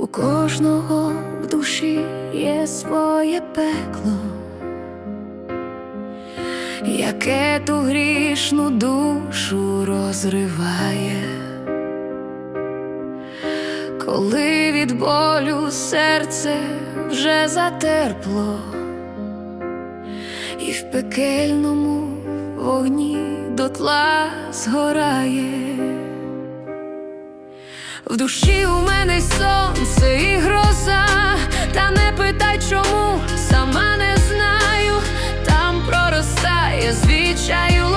У кожного в душі є своє пекло, яке ту грішну душу розриває, коли від болю серце вже затерпло, і в пекельному вогні дотла згорає. В душі у мене сонце і гроза, та не питай чому, сама не знаю. Там проростає звічаю